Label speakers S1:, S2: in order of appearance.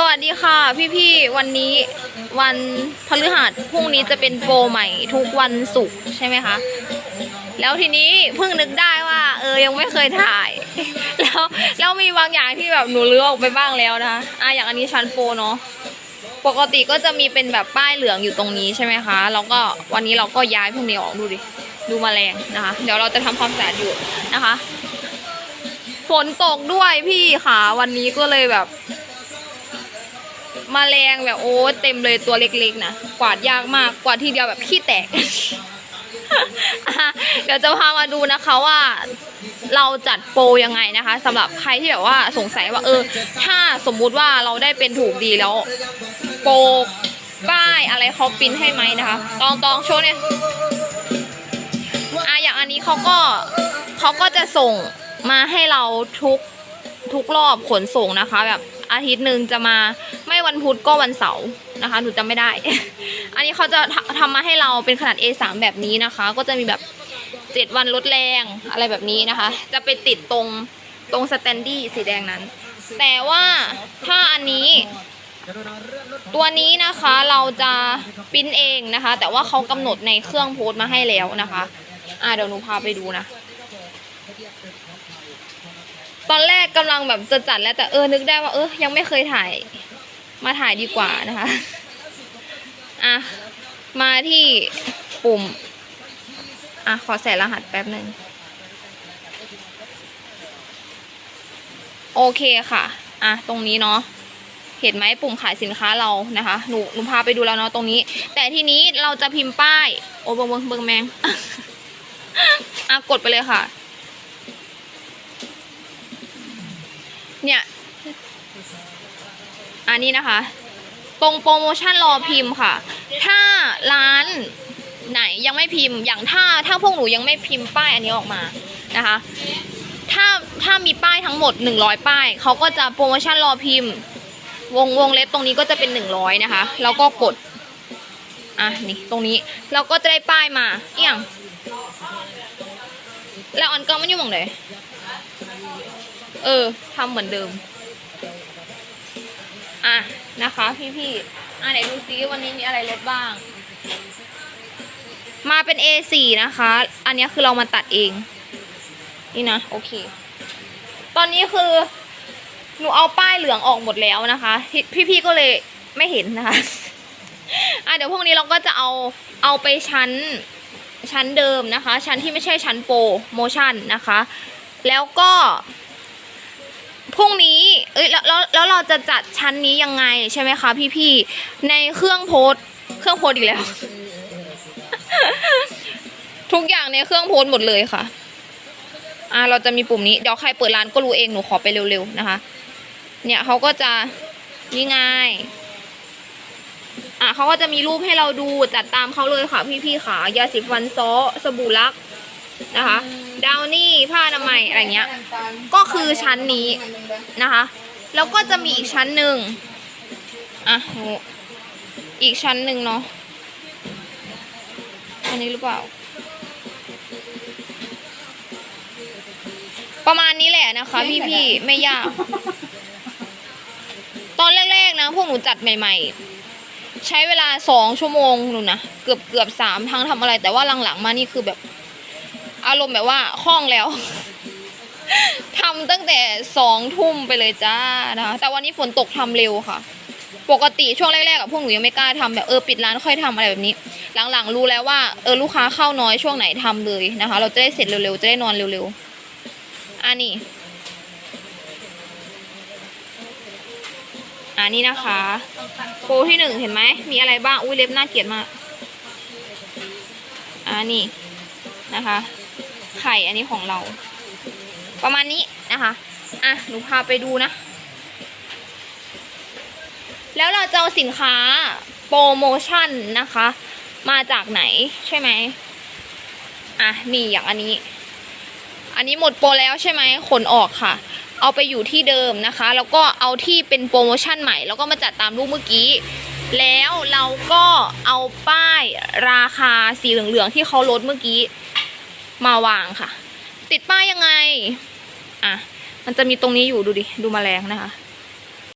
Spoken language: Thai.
S1: สวัสดีค่ะ พี่ๆ วันนี้วันพฤหัสพรุ่งนี้จะเป็นโปรใหม่ทุกวันศุกร์ใช่ไหมคะ แล้วทีนี้เพิ่งนึกได้ว่า เออยังไม่เคยถ่าย แล้วแล้วมีบางอย่างที่แบบหนูเลือกออกไปบ้างแล้วนะคะอะอย่างอันนี้ชั้นโปรเนาะปกติก็จะมีเป็นแบบป้ายเหลืองอยู่ตรงนี้ใช่ไหมคะแล้วก็วันนี้เราก็ย้ายพวกนี้ออกดูดิดูแมลงนะคะ เดี๋ยวเราจะทำความสะอาดอยู่นะคะ ฝนตกด้วยพี่ค่ะ วันนี้ก็เลยแบบ มาแรงแบบโอ้เต็มเลยตัวเล็กๆนะกวาดยากมากกวาดทีเดียวแบบขี้แตก เดี๋ยวจะพามาดูนะคะว่าเราจัดโปรยังไงนะคะสำหรับใครที่แบบว่าสงสัยว่าเออ ถ้าสมมุติว่าเราได้เป็นถูกดีแล้ว โปรป้ายอะไรเขาปริ้นให้ไหมนะคะตองตองโชว์เนี่ยอะอย่างอันนี้เขาก็เขาก็จะส่งมาให้เราทุกทุกรอบขนส่งนะคะ แบบ อาทิตย์หนึ่งจะมาไม่วันพุธก็วันเสาร์นะคะหนูจำไม่ได้ อันนี้เขาจะททำมาให้เราเป็นขนาด A3 แบบนี้นะคะ ก็จะมีแบบเจ็ดวันลดแรงอะไรแบบนี้นะคะ จะไปติดตรงตรงสแตนดี้สีแดงนั้น แต่ว่าถ้าอันนี้ ตัวนี้นะคะเราจะปิ้นเองนะคะ แต่ว่าเขากำหนดในเครื่องโพสต์มาให้แล้วนะคะ อ่าเดี๋ยวหนูพาไปดูนะ ตอนแรกกำลังแบบจะจัดแล้วแต่เออนึกได้ว่าเออยังไม่เคยถ่าย มาถ่ายดีกว่านะคะ อะ มาที่ปุ่ม อะ ขอใส่รหัสแป๊บหนึ่งโอเคค่ะ อะ ตรงนี้เนาะ เห็นไหมปุ่มขายสินค้าเรานะคะ หนู หนูพาไปดูแล้วเนาะตรงนี้ แต่ทีนี้เราจะพิมพ์ป้าย โอ้เบิงเบิงเบิงแมง อะ กดไปเลยค่ะ เนี่ย อันนี้นะคะ ตรงโปรโมชั่นรอพิมพ์ค่ะ ถ้าร้านไหนยังไม่พิมพ์อย่างถ้าถ้าพวกหนูยังไม่พิมพ์ป้ายอันนี้ออกมานะคะ ถ้าถ้ามีป้ายทั้งหมด 100 ป้ายเขาก็จะโปรโมชั่นรอพิมพ์ วงวงเล็บตรงนี้ก็จะเป็น 100 นะคะ แล้วก็กดอะนี่ตรงนี้เราก็จะได้ป้ายมาเอี่ยง แล้วอันก็มันอยู่หมองไหนเออทำเหมือนเดิม อะนะคะ พี่ๆอะไหนดูซิวันนี้มีอะไรลดบ้าง มาเป็น A4 นะคะ อันนี้คือเรามาตัดเอง นี่นะ โอเค ตอนนี้คือหนูเอาป้ายเหลืองออกหมดแล้วนะคะ พี่ๆก็เลยไม่เห็นนะคะอะเดี๋ยวพวกนี้เราก็จะเอาเอาไปชั้นชั้นเดิมนะคะ ชั้นที่ไม่ใช่ชั้นโปรโมชั่นนะคะ แล้วก็พรุ่งนี้ เอ้ยแล้วแล้วแล้วเราจะจัดชั้นนี้ยังไงใช่ไหมคะพี่ๆในเครื่องโพสเครื่องโพสอีกแล้ว ทุกอย่างในเครื่องโพสหมดเลยค่ะ อ่าเราจะมีปุ่มนี้เดี๋ยวใครเปิดร้านก็รู้เองหนูขอไปเร็วๆนะคะ เนี่ยเขาก็จะนี่ไงอะเขาก็จะมีรูปให้เราดูจัดตามเขาเลยค่ะ พี่ๆค่ะยาสีฟันซอสบู่ลักนะคะดาวนี่ผ้าอนามัยอะไรเงี้ย ก็คือชั้นนี้นะคะ แล้วก็จะมีอีกชั้นหนึ่งอะหนูอีกชั้นหนึ่งเนาะอันนี้หรือเปล่า ประมาณนี้แหละนะคะ พี่ๆไม่ยาก ตอนแรกๆนะ พวกหนูจัดใหม่ ๆ ใช้เวลาสองชั่วโมงหนูนะเกือบเกือบสามทั้งทำอะไร แต่ว่าหลังๆมานี่คือแบบ อารมณ์แบบว่าคล่องแล้ว ทำตั้งแต่สองทุ่มไปเลยจ้านะคะแต่วันนี้ฝนตกทำเร็วค่ะ ปกติช่วงแรกๆกับพวกหนูยังไม่กล้าทำแบบเออปิดร้านค่อยทำอะไรแบบนี้ หลังๆ รู้แล้วว่าเออลูกค้าเข้าน้อยช่วงไหนทำเลยนะคะ เราจะได้เสร็จเร็วๆจะได้นอนเร็วๆอันนี้อันนี้นะคะโปรที่หนึ่งเห็นไหมมีอะไรบ้างอุ้ยเล็บน่าเกลียดมากอันนี้นะคะ ไข่อันนี้ของเรา ประมาณนี้นะคะอะหนูพาไปดูนะ แล้วเราจะเอาสินค้าโปรโมชั่นนะคะ มาจากไหนใช่ไหมอะนี่อย่างอันนี้ อันนี้หมดโปรแล้วใช่ไหมขนออกค่ะ เอาไปอยู่ที่เดิมนะคะ แล้วก็เอาที่เป็นโปรโมชั่นใหม่ แล้วก็มาจัดตามรูปเมื่อกี้แล้วเราก็เอาป้ายราคาสีเหลืองๆที่เขาลดเมื่อกี้มาวางค่ะ ติดป้ายยังไง อะ มันจะมีตรงนี้อยู่ดูดิ ดูแมลงนะคะ